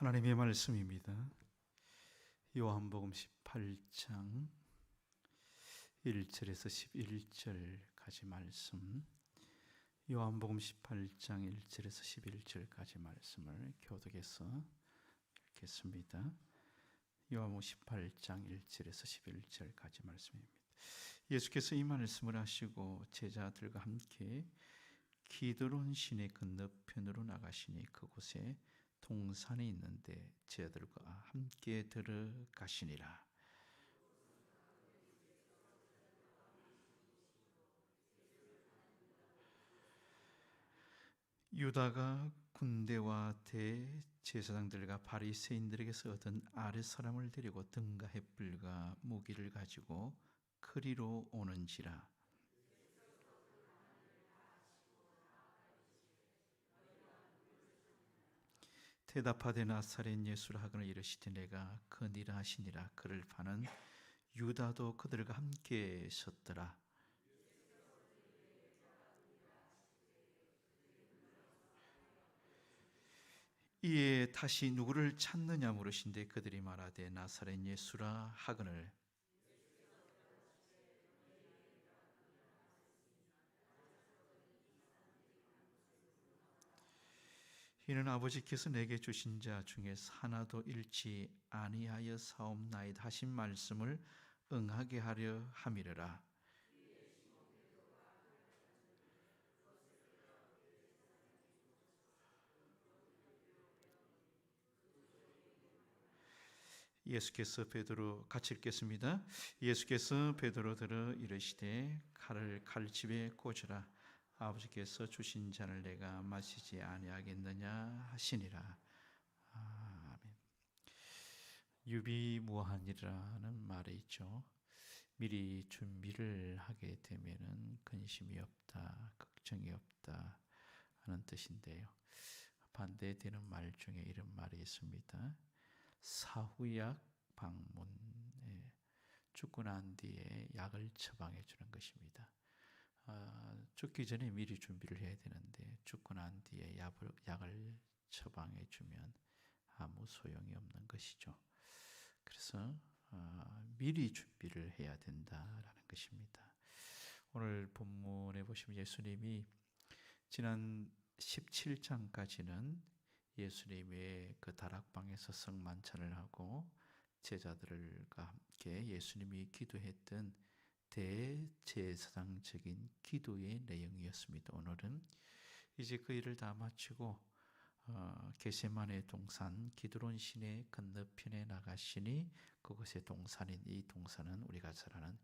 하나님의 말씀입니다. 요한복음 18장 1절에서 11절까지 말씀. 요한복음 18장 1절에서 11절까지 말씀을 교독해서 읽겠습니다. 요한복음 18장 1절에서 11절까지 말씀입니다. 예수께서 이 말씀을 하시고 제자들과 함께 기드론 시내 건너편으로 나가시니 그곳에 동산이 있는데 제자들과 함께 들어가시니라. 유다가 군대와 대제사장들과 바리새인들에게서 얻은 아랫 사람을 데리고 등과 햇불과 무기를 가지고 그리로 오는지라. 대답하되 나사렛 예수라 하거늘 이르시되 내가 그니라 하시니라. 그를 파는 유다도 그들과 함께 섰더라. 이에 다시 누구를 찾느냐 물으신데 그들이 말하되 나사렛 예수라 하거늘 이는 아버지께서 내게 주신 자 중에 하나도 잃지 아니하여 사옵나이다 하신 말씀을 응하게 하려 함이라 예수께서 베드로 같이 읽겠습니다. 예수께서 베드로 들어 이르시되 칼을 칼집에 꽂으라 아버지께서 주신 잔을 내가 마시지 아니하겠느냐 하시니라. 아멘. 유비무한이라는 말이 있죠. 미리 준비를 하게 되면은 근심이 없다, 걱정이 없다 하는 뜻인데요. 반대되는 말 중에 이런 말이 있습니다. 사후약 방문에 죽고 난 뒤에 약을 처방해 주는 것입니다. 아, 죽기 전에 미리 준비를 해야 되는데 죽고 난 뒤에 약을, 약을 처방해 주면 아무 소용이 없는 것이죠. 그래서 아, 미리 준비를 해야 된다라는 것입니다. 오늘 본문에 보시면 예수님이 지난 17장까지는 예수님의 그 다락방에서 성만찬을 하고 제자들과 함께 예수님이 기도했던 대제사장적인 기도의 내용이었습니다. 오늘은 이제 그 일을 다 마치고 어, 게세만의 동산 기드론 시내 건너편에 나가시니 그곳에 동산인 이 동산은 우리가 잘 아는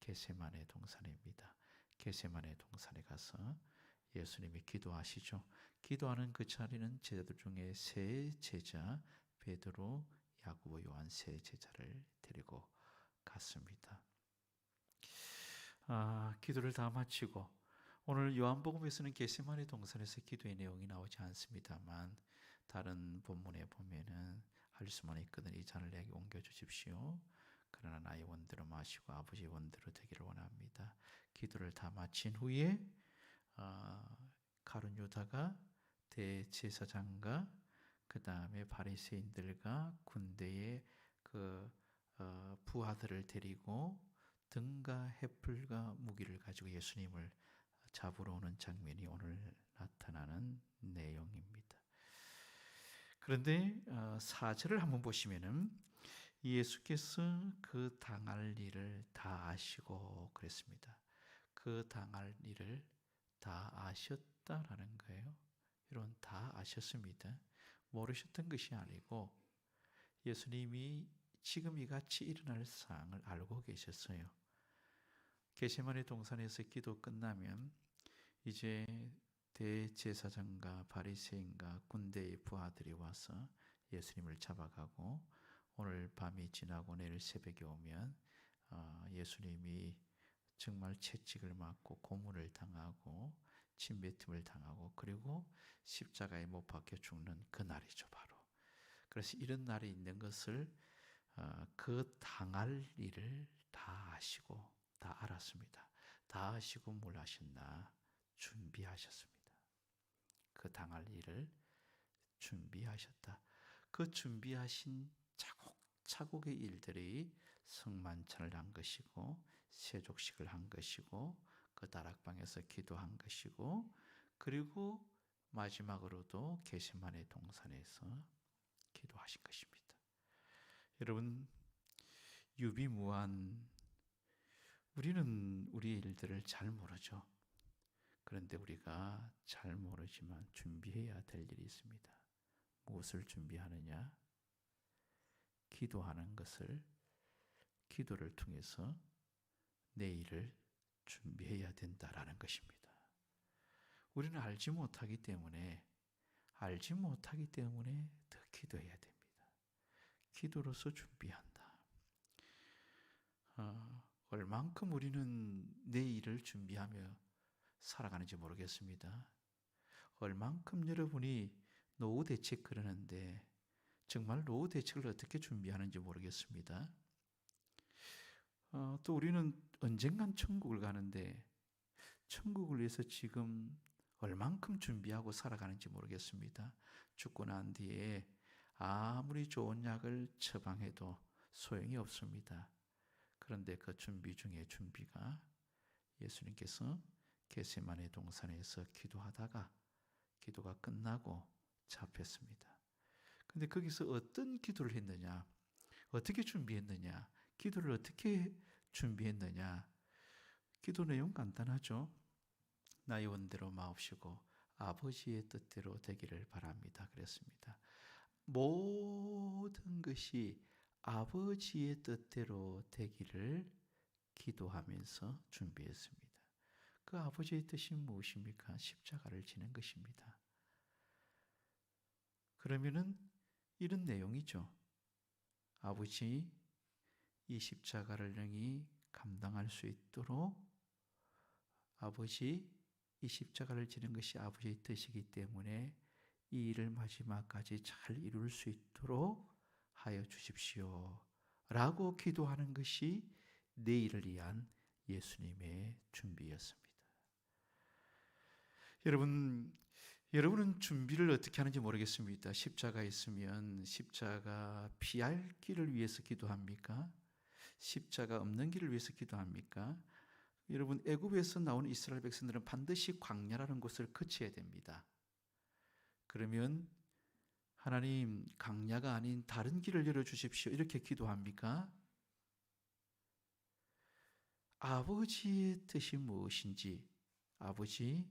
게세만의 동산입니다. 게세만의 동산에 가서 예수님이 기도하시죠. 기도하는 그 자리는 제자들 중에 세 제자 베드로, 야고보, 요한 세 제자를 데리고 갔습니다. 아, 기도를 다 마치고 오늘 요한복음에서는 게세마네 동산에서 기도의 내용이 나오지 않습니다만 다른 본문에 보면은 할 수만 있거든 이 잔을 내게 옮겨 주십시오. 그러나 나의 원대로 마시고 아버지의 원대로 되기를 원합니다. 기도를 다 마친 후에 어, 가룟 유다가 대제사장과 그 다음에 바리새인들과 군대의 그 어, 부하들을 데리고 등과 햇불과 무기를 가지고 예수님을 잡으러 오는 장면이 오늘 나타나는 내용입니다. 그런데 어, 사절을 한번 보시면은 예수께서 그 당할 일을 다 아시고 그랬습니다. 그 당할 일을 다 아셨다라는 거예요. 여러분 다 아셨습니다. 모르셨던 것이 아니고 예수님이 지금 이같이 일어날 사항을 알고 계셨어요. 게시만의 동산에서 기도 끝나면 이제 대제사장과 바리새인과 군대의 부하들이 와서 예수님을 잡아가고 오늘 밤이 지나고 내일 새벽에 오면 어, 예수님이 정말 채찍을 맞고 고문을 당하고 침뱉음을 당하고 그리고 십자가에 못 박혀 죽는 그 날이죠 바로. 그래서 이런 날이 있는 것을 어, 그 당할 일을 다 아시고 다 알았습니다. 다 아시고 뭘 하셨나 준비하셨습니다. 그 당할 일을 준비하셨다. 그 준비하신 차곡차곡의 일들이 성만찬을 한 것이고 세족식을 한 것이고 그 다락방에서 기도한 것이고 그리고 마지막으로도 게세만의 동산에서 기도하신 것입니다. 여러분 유비무한 우리는 우리 일들을 잘 모르죠. 그런데 우리가 잘 모르지만 준비해야 될 일이 있습니다. 무엇을 준비하느냐? 기도하는 것을 기도를 통해서 내일을 준비해야 된다라는 것입니다. 우리는 알지 못하기 때문에 알지 못하기 때문에 더 기도해야 됩니다. 기도로서 준비한다. 어, 얼만큼 우리는 내일을 준비하며 살아가는지 모르겠습니다. 얼만큼 여러분이 노후 대책 그러는데 정말 노후 대책을 어떻게 준비하는지 모르겠습니다. 어, 또 우리는 언젠간 천국을 가는데 천국을 위해서 지금 얼만큼 준비하고 살아가는지 모르겠습니다. 죽고 난 뒤에 아무리 좋은 약을 처방해도 소용이 없습니다. 그런데 그 준비 중에 준비가 예수님께서 게세만의 동산에서 기도하다가 기도가 끝나고 잡혔습니다. 근데 거기서 어떤 기도를 했느냐? 어떻게 준비했느냐? 기도를 어떻게 준비했느냐? 기도 내용 간단하죠. 나의 원대로 마옵시고 아버지의 뜻대로 되기를 바랍니다. 그랬습니다. 모든 것이 아버지의 뜻대로 되기를 기도하면서 준비했습니다. 그 아버지의 뜻이 무엇입니까? 십자가를 지는 것입니다. 그러면은 이런 내용이죠. 아버지 이 십자가를 능히 감당할 수 있도록 아버지 이 십자가를 지는 것이 아버지의 뜻이기 때문에 이 일을 마지막까지 잘 이룰 수 있도록 하여 주십시오. 라고 기도하는 것이 내일을 위한 예수님의 준비였습니다. 여러분, 여러분은 준비를 어떻게 하는지 모르겠습니다. 십자가 있으면 십자가 피할 길을 위해서 기도합니까? 십자가 없는 길을 위해서 기도합니까? 여러분 애굽에서 나온 이스라엘 백성들은 반드시 광야라는 곳을 거쳐야 됩니다. 그러면 하나님 강야가 아닌 다른 길을 열어 주십시오. 이렇게 기도합니까? 아버지의 뜻이 무엇인지 아버지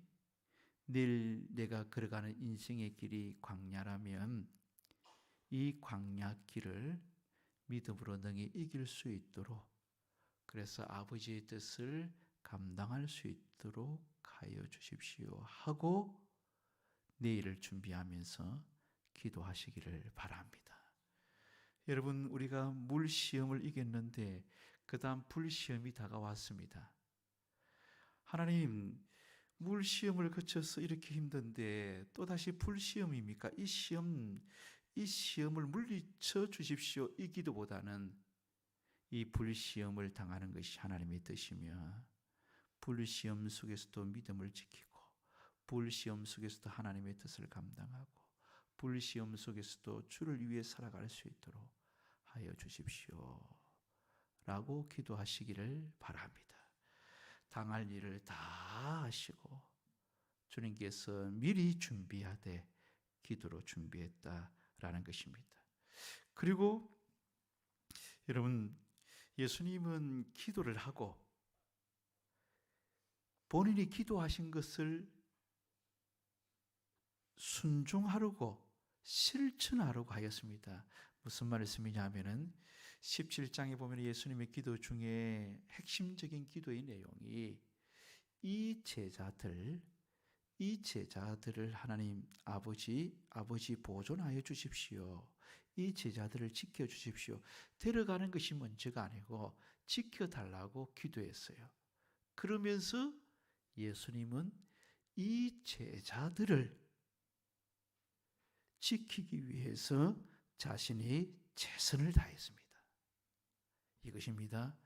내일 내가 걸어가는 인생의 길이 광야라면 이 광야 길을 믿음으로 능히 이길 수 있도록 그래서 아버지의 뜻을 감당할 수 있도록 하여 주십시오 하고 내일을 준비하면서 기도하시기를 바랍니다. 여러분 우리가 물 시험을 이겼는데 그 다음 불 시험이 다가왔습니다. 하나님 물 시험을 거쳐서 이렇게 힘든데 또 다시 불 시험입니까? 이 시험 이 시험을 물리쳐 주십시오. 이 기도보다는 이 불시험을 당하는 것이 하나님의 뜻이며 불시험 속에서도 믿음을 지키고 불시험 속에서도 하나님의 뜻을 감당하고 불시험 속에서도 주를 위해 살아갈 수 있도록 하여 주십시오. 라고 기도하시기를 바랍니다. 당할 일을 다 하시고 주님께서 미리 준비하되 기도로 준비했다라는 것입니다. 그리고 여러분 예수님은 기도를 하고 본인이 기도하신 것을 순종하려고 실천하려고 하였습니다. 무슨 말씀이냐 하면은 17장에 보면 예수님의 기도 중에 핵심적인 기도의 내용이 이 제자들 이 제자들을 하나님 아버지 아버지 보존하여 주십시오. 이 제자들을 지켜 주십시오. 데려가는 것이 먼저가 아니고 지켜 달라고 기도했어요. 그러면서 예수님은 이 제자들을 지키기 위해서 자신이 최선을 다했습니다. 이것입니다.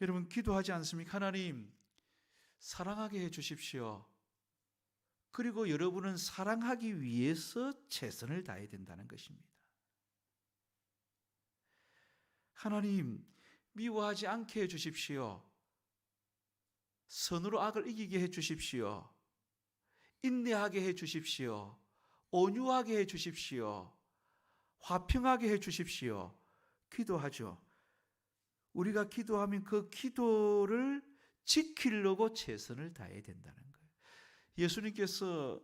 여러분 기도하지 않습니까? 하나님 사랑하게 해 주십시오. 그리고 여러분은 사랑하기 위해서 최선을 다해야 된다는 것입니다. 하나님 미워하지 않게 해 주십시오. 선으로 악을 이기게 해 주십시오. 인내하게 해 주십시오. 온유하게 해 주십시오. 화평하게 해 주십시오. 기도하죠. 우리가 기도하면 그 기도를 지키려고 최선을 다해야 된다는 거예요. 예수님께서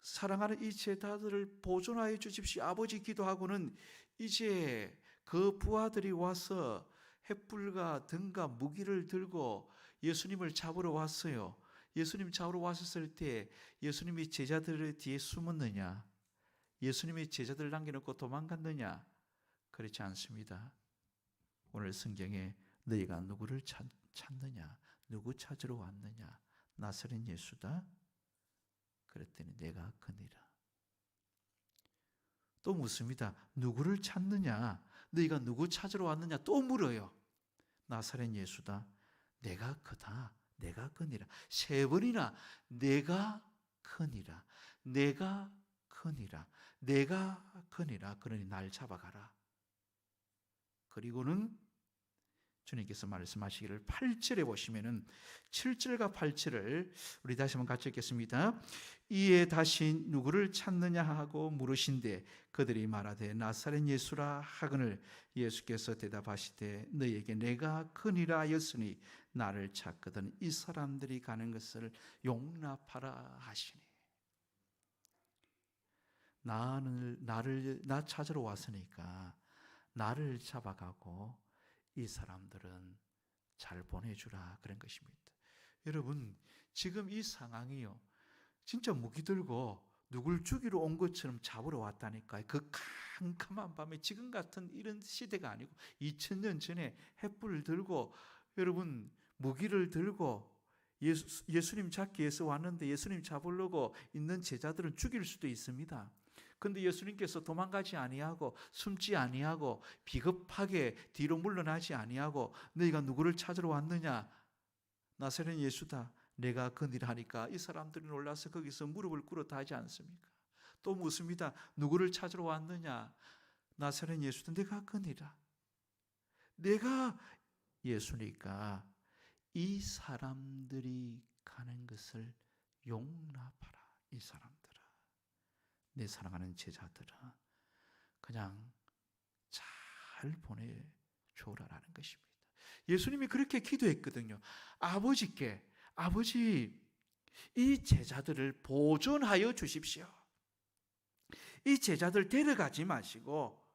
사랑하는 이 제자들을 보존하여 주십시오. 아버지 기도하고는 이제 그 부하들이 와서 횃불과 등과 무기를 들고 예수님을 잡으러 왔어요. 예수님 잡으러 왔었을 때 예수님이 제자들의 뒤에 숨었느냐? 예수님이 제자들 남겨놓고 도망갔느냐? 그렇지 않습니다. 오늘 성경에 너희가 누구를 찾, 찾느냐? 누구 찾으러 왔느냐? 나사렛 예수다. 그랬더니 내가 그니라. 또 묻습니다. 누구를 찾느냐? 너희가 누구 찾으러 왔느냐? 또 물어요. 나사렛 예수다. 내가 그다. 내가 그니라. 세 번이나 내가 크니라. 내가 크니라. 내가 크니라. 그러니 날 잡아가라. 그리고는 주님께서 말씀하시기를 8절에 보시면은 7절과 8절을 우리 다시 한번 같이 읽겠습니다. 이에 다시 누구를 찾느냐 하고 물으신데 그들이 말하되 나사렛 예수라 하거늘 예수께서 대답하시되 너희에게 내가 크니라 하였으니 나를 찾거든 이 사람들이 가는 것을 용납하라 하시니 나는 나를 나 찾으러 왔으니까 나를 잡아가고 이 사람들은 잘 보내주라 그런 것입니다. 여러분 지금 이 상황이요 진짜 무기 들고 누굴 죽이러 온 것처럼 잡으러 왔다니까요. 그 캄캄한 밤에 지금 같은 이런 시대가 아니고 2000년 전에 횃불을 들고 여러분 무기를 들고 예수, 예수님 잡기 위해서 왔는데 예수님 잡으려고 있는 제자들은 죽일 수도 있습니다. 근데 예수님께서 도망가지 아니하고 숨지 아니하고 비겁하게 뒤로 물러나지 아니하고 너희가 누구를 찾으러 왔느냐? 나사렛 예수다. 내가 그니라 하니까 이 사람들이 놀라서 거기서 무릎을 꿇었다 하지 않습니까? 또 묻습니다. 누구를 찾으러 왔느냐? 나사렛 예수다. 내가 그니라. 내가 예수니까 이 사람들이 가는 것을 용납하라. 이 사람들아. 내 사랑하는 제자들아. 그냥 잘 보내줘라라는 것입니다. 예수님이 그렇게 기도했거든요. 아버지께, 아버지, 이 제자들을 보존하여 주십시오. 이 제자들 데려가지 마시고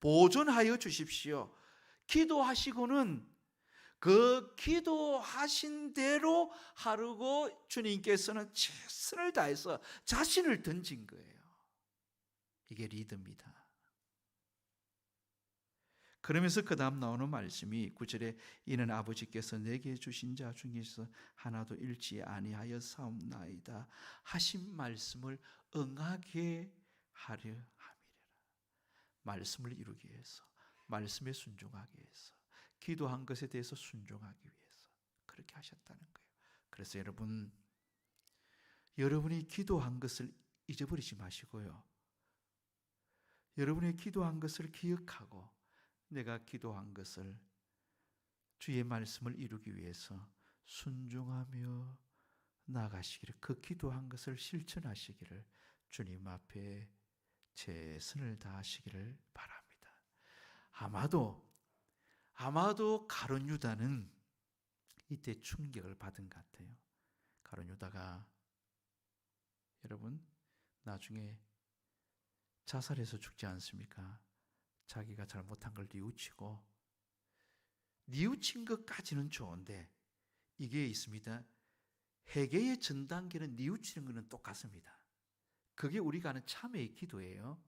보존하여 주십시오. 기도하시고는 그 기도하신 대로 하루고 주님께서는 최선을 다해서 자신을 던진 거예요. 이게 리드입니다. 그러면서 그 다음 나오는 말씀이 구절에 이는 아버지께서 내게 주신 자 중에서 하나도 잃지 아니하여 사옵나이다 하신 말씀을 응하게 하려 함이라 말씀을 이루기 위해서 말씀에 순종하기 위해서 기도한 것에 대해서 순종하기 위해서 그렇게 하셨다는 거예요. 그래서 여러분 여러분이 기도한 것을 잊어버리지 마시고요. 여러분이 기도한 것을 기억하고 내가 기도한 것을 주의 말씀을 이루기 위해서 순종하며 나가시기를 그 기도한 것을 실천하시기를 주님 앞에 최선을 다하시기를 바랍니다. 아마도 아마도 가론 유다는 이때 충격을 받은 것 같아요. 가론 유다가 여러분 나중에 자살해서 죽지 않습니까? 자기가 잘못한 걸 뉘우치고 뉘우친 것까지는 좋은데 이게 있습니다. 회개의 전 단계는 뉘우치는 것은 똑같습니다. 그게 우리가 하는 참회의 기도예요.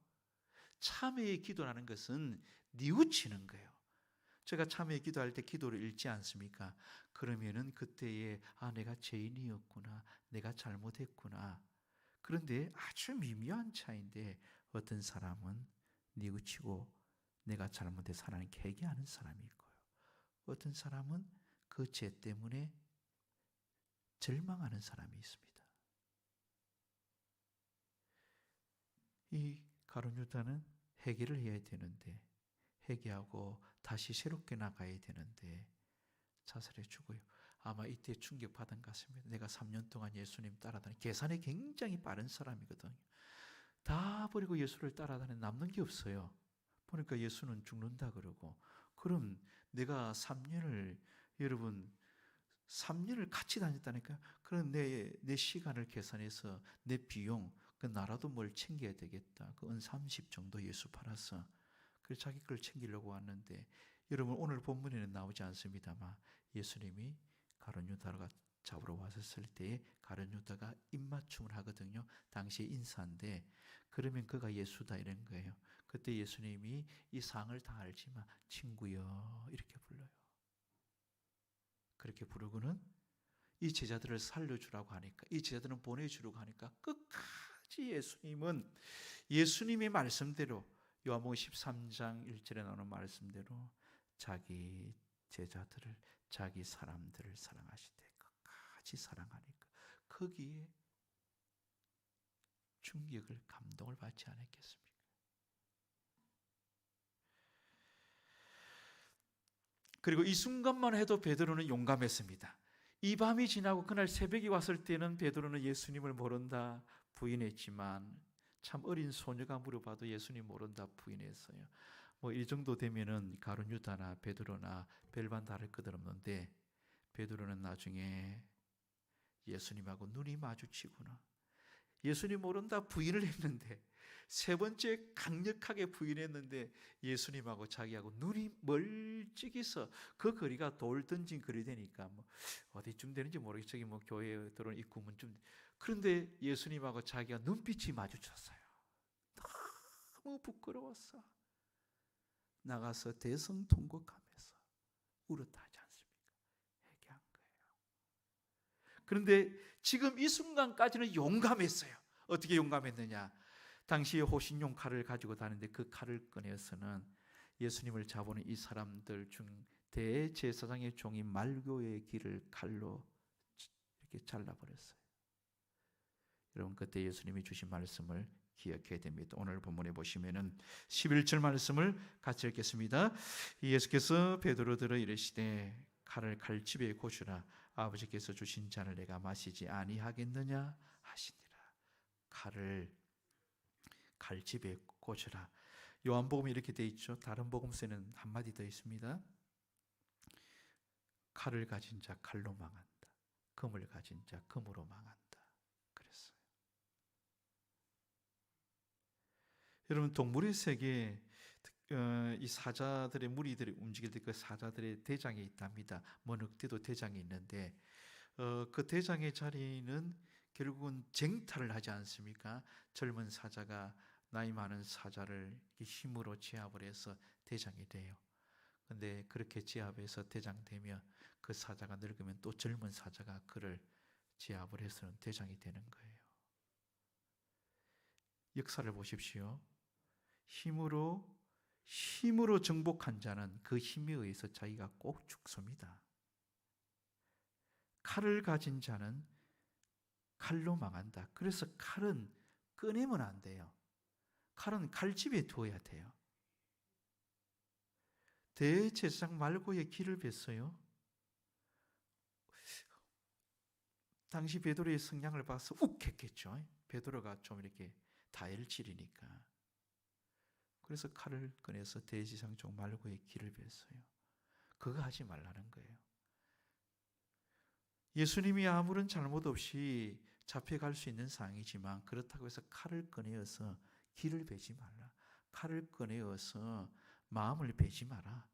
참회의 기도라는 것은 뉘우치는 거예요. 제가 참회 기도할 때 기도를 읽지 않습니까? 그러면은 그때에 아 내가 죄인이었구나. 내가 잘못했구나. 그런데 아주 미묘한 차인데 어떤 사람은 뉘우치고 내가 잘못해서 하나님 회개하는 사람이 있고요. 어떤 사람은 그 죄 때문에 절망하는 사람이 있습니다. 이 가론 유다는 회개를 해야 되는데 회개하고 다시 새롭게 나가야 되는데 자살해 죽어요. 아마 이때 충격받은 것 같습니다. 내가 3년 동안 예수님 따라다니 계산이 굉장히 빠른 사람이거든요. 다 버리고 예수를 따라다니 남는 게 없어요. 보니까 예수는 죽는다 그러고 그럼 내가 3년을 여러분 3년을 같이 다녔다니까. 그럼 내, 내 시간을 계산해서 내 비용 그 나라도 뭘 챙겨야 되겠다. 그 은 30 정도 예수 팔아서 그 자기 걸 챙기려고 왔는데 여러분 오늘 본문에는 나오지 않습니다만 예수님이 가론 유다가 잡으러 왔을 때에 가론 유다가 입맞춤을 하거든요. 당시 인사인데 그러면 그가 예수다 이런 거예요. 그때 예수님이 이 상을 다 알지만 친구여 이렇게 불러요. 그렇게 부르고는 이 제자들을 살려주라고 하니까 이 제자들은 보내주려고 하니까 끝까지 예수님은 예수님의 말씀대로 요한복음 13장 1절에 나오는 말씀대로 자기 제자들을 자기 사람들을 사랑하시되 끝까지 사랑하니까 거기에 충격을 감동을 받지 않았겠습니까? 그리고 이 순간만 해도 베드로는 용감했습니다. 이 밤이 지나고 그날 새벽이 왔을 때는 베드로는 예수님을 모른다 부인했지만 참 어린 소녀가 물어봐도 예수님 모른다 부인했어요. 뭐 이 정도 되면은 가룟 유다나 베드로나 별반 다를 것 없는데 베드로는 나중에 예수님하고 눈이 마주치구나. 예수님 모른다 부인을 했는데 세 번째 강력하게 부인했는데 예수님하고 자기하고 눈이 멀찍이서 그 거리가 돌 던진 거리 되니까 뭐 어디쯤 되는지 모르겠어요. 뭐 교회에 들어온 입구문쯤 그런데 예수님하고 자기가 눈빛이 마주쳤어요. 너무 부끄러웠어. 나가서 대성통곡하면서 울었다 하지 않습니까? 회개한 거예요. 그런데 지금 이 순간까지는 용감했어요. 어떻게 용감했느냐? 당시에 호신용 칼을 가지고 다니는데 그 칼을 꺼내서는 예수님을 잡아오는 이 사람들 중 대제사장의 종인 말교의 길을 칼로 이렇게 잘라버렸어요. 여러분 그때 예수님이 주신 말씀을 기억해야 됩니다. 오늘 본문에 보시면은 11절 말씀을 같이 읽겠습니다. 예수께서 베드로들어 이르시되 칼을 칼집에 고주라 아버지께서 주신 잔을 내가 마시지 아니하겠느냐 하시니라. 칼을 칼집에 꽂으라. 요한복음이 이렇게 돼 있죠. 다른 복음서에는 한 마디 더 있습니다. 칼을 가진 자 칼로 망한다. 금을 가진 자 금으로 망한다. 그랬어요. 여러분 동물의 세계에 어, 이 사자들의 무리들이 움직일 때 그 사자들의 대장이 있답니다. 뭐 늑대도 대장이 있는데 어, 그 대장의 자리는 결국은 쟁탈을 하지 않습니까? 젊은 사자가 나이 많은 사자를 힘으로 제압을 해서 대장이 돼요. 근데 그렇게 제압해서 대장 되면 그 사자가 늙으면 또 젊은 사자가 그를 제압을 해서는 대장이 되는 거예요. 역사를 보십시오. 힘으로 힘으로 정복한 자는 그 힘에 의해서 자기가 꼭 죽습니다. 칼을 가진 자는 칼로 망한다. 그래서 칼은 꺼내면 안 돼요. 칼은 칼집에 두어야 돼요. 대제사장 말고의 길을 뵀어요. 당시 베드로의 성향을 봐서 욱했겠죠. 베드로가 좀 이렇게 다혈질이니까. 그래서 칼을 꺼내서 대지상 쪽 말고의 길을 뵀어요. 그거 하지 말라는 거예요. 예수님이 아무런 잘못 없이 잡혀갈 수 있는 상황이지만 그렇다고 해서 칼을 꺼내어서 길을 베지 말라. 칼을 꺼내어서 마음을 베지 마라.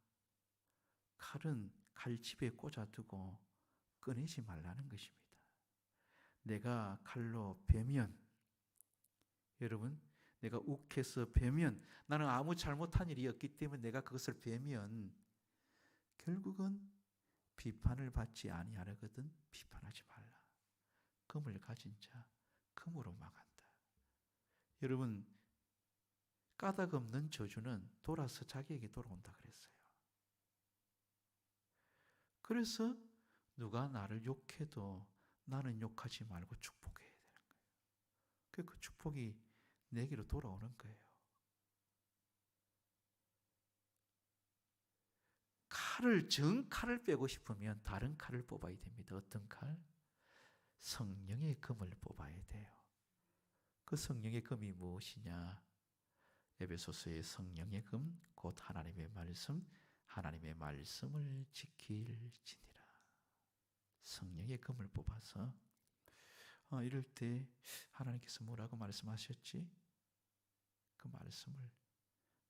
칼은 칼집에 꽂아두고 꺼내지 말라는 것입니다. 내가 칼로 베면 여러분 내가 욱해서 베면 나는 아무 잘못한 일이 없기 때문에 내가 그것을 베면 결국은 비판을 받지 아니하거든 비판하지 말라. 금을 가진 자 금으로 막한다. 여러분 까닭 없는 저주는 돌아서 자기에게 돌아온다 그랬어요. 그래서 누가 나를 욕해도 나는 욕하지 말고 축복해야 되는 거예요. 그 축복이 내게로 돌아오는 거예요. 칼을 정 칼을 빼고 싶으면 다른 칼을 뽑아야 됩니다. 어떤 칼? 성령의 금을 뽑아야 돼요. 그 성령의 금이 무엇이냐? 에베소서의 성령의 금, 곧 하나님의 말씀, 하나님의 말씀을 지킬지니라. 성령의 금을 뽑아서 어, 이럴 때 하나님께서 뭐라고 말씀하셨지? 그 말씀을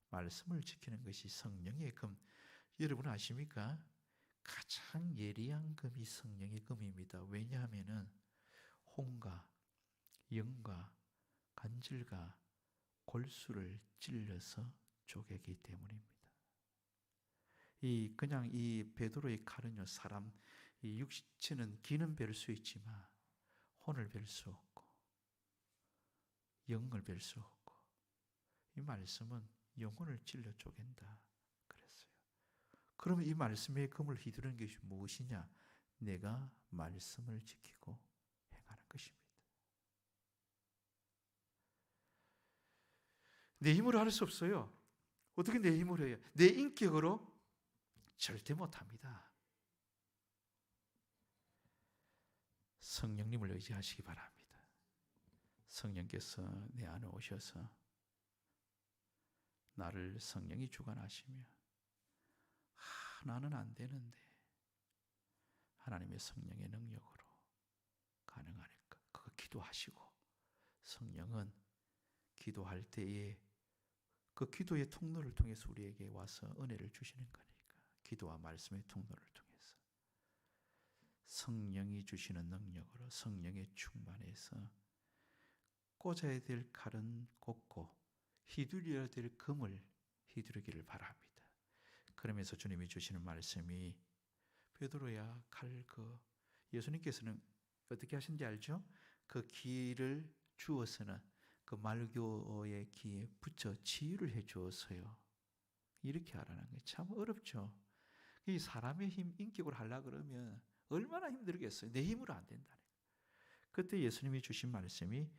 말씀을 지키는 것이 성령의 금. 여러분 아십니까? 가장 예리한 금이 성령의 금입니다. 왜냐하면은 홍과 영과 간질과 골수를 찔러서 쪼개기 때문입니다. 이 그냥 이 베드로의 칼은요 사람 이 육체는 기는 뵐수 있지만 혼을 뵐수 없고 영을 뵐수 없고 이 말씀은 영혼을 찔러 쪼갠다 그랬어요. 그러면 이 말씀의 금을 휘두르는 것이 무엇이냐? 내가 말씀을 지키고 행하는 것입니다. 내 힘으로 할 수 없어요. 어떻게 내 힘으로 해요? 내 인격으로 절대 못합니다. 성령님을 의지하시기 바랍니다. 성령께서 내 안에 오셔서 나를 성령이 주관하시며 아, 나는 안 되는데 하나님의 성령의 능력으로 가능하니까 그거 기도하시고 성령은 기도할 때에 그 기도의 통로를 통해서 우리에게 와서 은혜를 주시는 거니까 기도와 말씀의 통로를 통해서. 성령이 주시는 능력으로 성령의 충만해서 꽂아야 될 칼은 꽂고 휘두려야 될 금을 휘두르기를 바랍니다. 그러면서 주님이 주시는 말씀이 베드로야 칼그 예수님께서는 어떻게 하신지 알죠? 그 기를 주어서는 그 말교의 기에 붙여 치유를 해 주어서요. 이렇게 하라는 게 참 어렵죠. 이 사람의 힘 인격으로 하려 그러면 얼마나 힘들겠어요. 내 힘으로 안 된다는. 그때 예수님이 주신 말씀이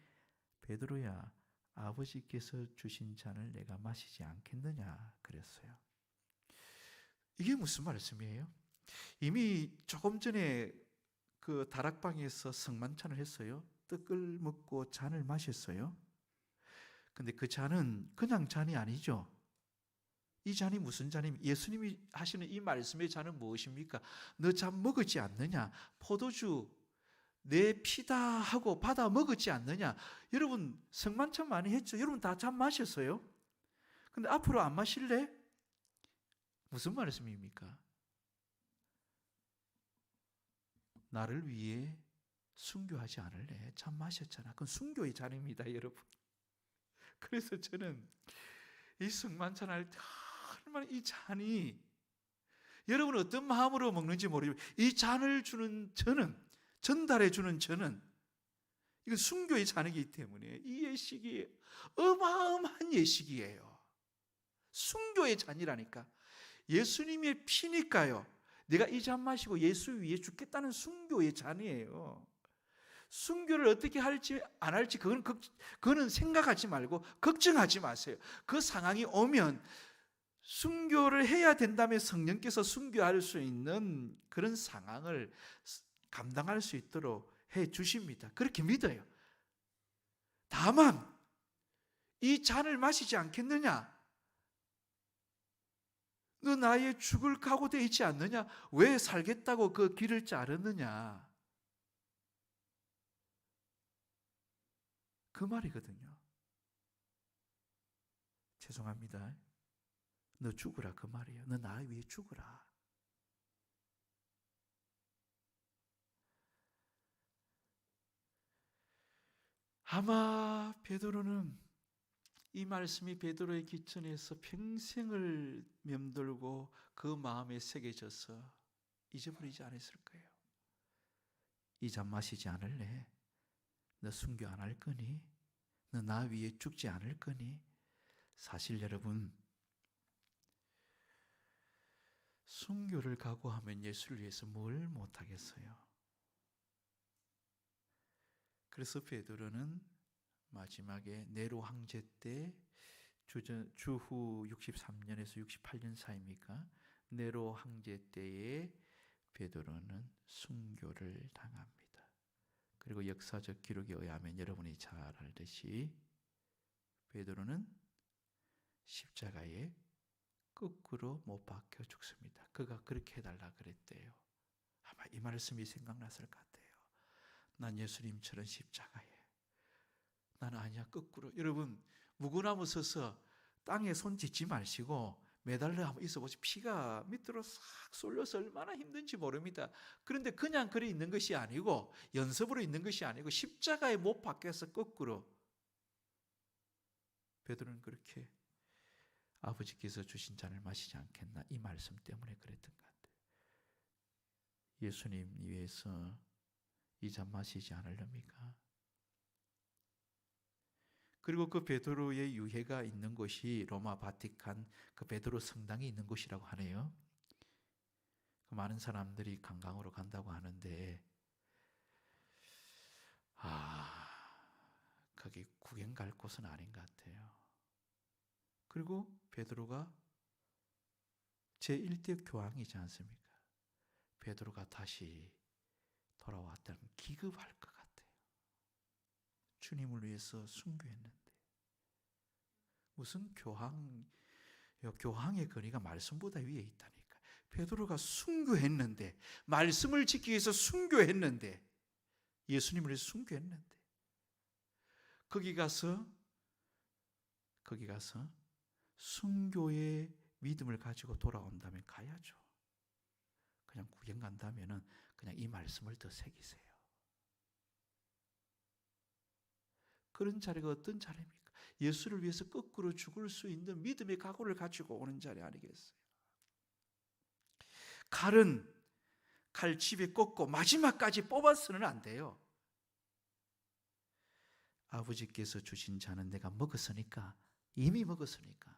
베드로야 아버지께서 주신 잔을 내가 마시지 않겠느냐 그랬어요. 이게 무슨 말씀이에요? 이미 조금 전에 그 다락방에서 성만찬을 했어요. 떡을 먹고 잔을 마셨어요. 근데 그 잔은 그냥 잔이 아니죠. 이 잔이 무슨 잔입니까? 예수님이 하시는 이 말씀의 잔은 무엇입니까? 너 잔 먹었지 않느냐? 포도주 내 피다 하고 받아 먹었지 않느냐? 여러분 성만찬 많이 했죠? 여러분 다 잔 마셨어요? 근데 앞으로 안 마실래? 무슨 말씀입니까? 나를 위해 순교하지 않을래? 잔 마셨잖아. 그건 순교의 잔입니다, 여러분. 그래서 저는 이 성만찬 할 때 얼마나 이 잔이 여러분 어떤 마음으로 먹는지 모르지만 이 잔을 주는 저는 전달해 주는 저는 이건 순교의 잔이기 때문에 이 예식이 어마어마한 예식이에요. 순교의 잔이라니까. 예수님의 피니까요. 내가 이 잔 마시고 예수 위에 죽겠다는 순교의 잔이에요. 순교를 어떻게 할지 안 할지 그건 그거는 생각하지 말고 걱정하지 마세요. 그 상황이 오면 순교를 해야 된다면 성령께서 순교할 수 있는 그런 상황을 감당할 수 있도록 해 주십니다. 그렇게 믿어요. 다만 이 잔을 마시지 않겠느냐? 너 나의 죽을 각오되어 있지 않느냐? 왜 살겠다고 그 길을 자르느냐? 그 말이거든요. 죄송합니다. 너 죽으라 그 말이에요. 너 나 위해 죽으라. 아마 베드로는 이 말씀이 베드로의 기천에서 평생을 맴돌고 그 마음에 새겨져서 잊어버리지 않았을 거예요. 이 잔 마시지 않을래? 너 순교 안 할 거니? 너 나 위에 죽지 않을 거니? 사실 여러분 순교를 각오하면 예수를 위해서 뭘 못하겠어요? 그래서 베드로는 마지막에 네로 황제 때 주후 63년에서 68년 사이입니까? 네로 황제 때에 베드로는 순교를 당합니다. 그리고 역사적 기록에 의하면 여러분이 잘 알듯이 베드로는 십자가에 거꾸로 못 박혀 죽습니다. 그가 그렇게 해달라 그랬대요. 아마 이 말씀이 생각났을 것 같아요. 난 예수님처럼 십자가에 난 아니야 거꾸로 여러분 무구나무 서서 땅에 손 짚지 마시고 매달려 한번 있어 보시 피가 밑으로 싹 쏠려서 얼마나 힘든지 모릅니다. 그런데 그냥 그래 있는 것이 아니고 연습으로 있는 것이 아니고 십자가에 못 박혀서 거꾸로 베드로는 그렇게 아버지께서 주신 잔을 마시지 않겠나 이 말씀 때문에 그랬던 것 같아요. 예수님 위해서 이 잔 마시지 않으렵니까? 그리고 그 베드로의 유해가 있는 곳이 로마 바티칸 그 베드로 성당이 있는 곳이라고 하네요. 그 많은 사람들이 관광으로 간다고 하는데 아 거기 구경 갈 곳은 아닌 것 같아요. 그리고 베드로가 제 1대 교황이지 않습니까? 베드로가 다시 돌아왔다면 기급할 것 같아요. 주님을 위해서 순교했는데 무슨 교황 교황의 거리가 말씀보다 위에 있다니까. 베드로가 순교했는데 말씀을 지키기 위해서 순교했는데 예수님을 위해서 순교했는데 거기 가서 거기 가서 순교의 믿음을 가지고 돌아온다면 가야죠. 그냥 구경 간다면은 그냥 이 말씀을 더 새기세요. 그런 자리가 어떤 자리입니까? 예수를 위해서 거꾸로 죽을 수 있는 믿음의 각오를 가지고 오는 자리 아니겠어요? 칼은 칼집에 꽂고 마지막까지 뽑아서는 안 돼요. 아버지께서 주신 잔은 내가 먹었으니까 이미 먹었으니까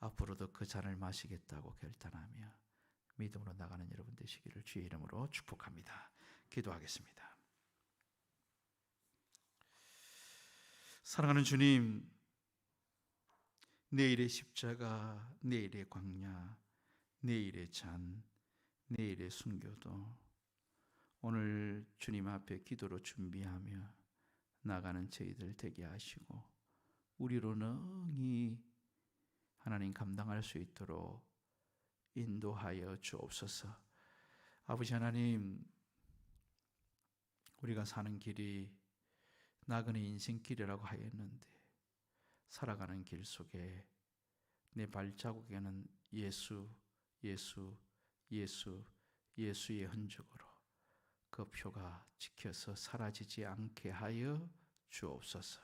앞으로도 그 잔을 마시겠다고 결단하며 믿음으로 나가는 여러분 되시기를 주의 이름으로 축복합니다. 기도하겠습니다. 사랑하는 주님, 내일의 십자가, 내일의 광야, 내일의 잔, 내일의 순교도 오늘 주님 앞에 기도로 준비하며 나가는 저희들 되게 하시고 우리로 능히 하나님 감당할 수 있도록 인도하여 주옵소서. 아버지 하나님, 우리가 사는 길이 나그네 인생길이라고 하였는데 살아가는 길 속에 내 발자국에는 예수, 예수, 예수, 예수의 흔적으로 그 표가 지켜서 사라지지 않게 하여 주옵소서.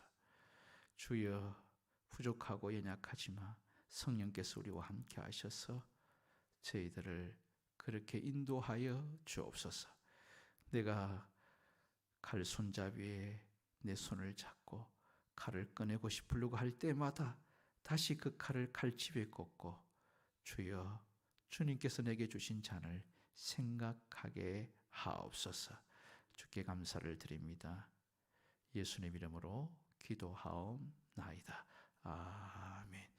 주여 부족하고 연약하지만 성령께서 우리와 함께 하셔서 저희들을 그렇게 인도하여 주옵소서. 내가 칼 손잡이에 내 손을 잡고 칼을 꺼내고 싶으려고 할 때마다 다시 그 칼을 칼집에 꽂고 주여 주님께서 내게 주신 잔을 생각하게 하옵소서. 주께 감사를 드립니다. 예수님 이름으로 기도하옵나이다. 아멘.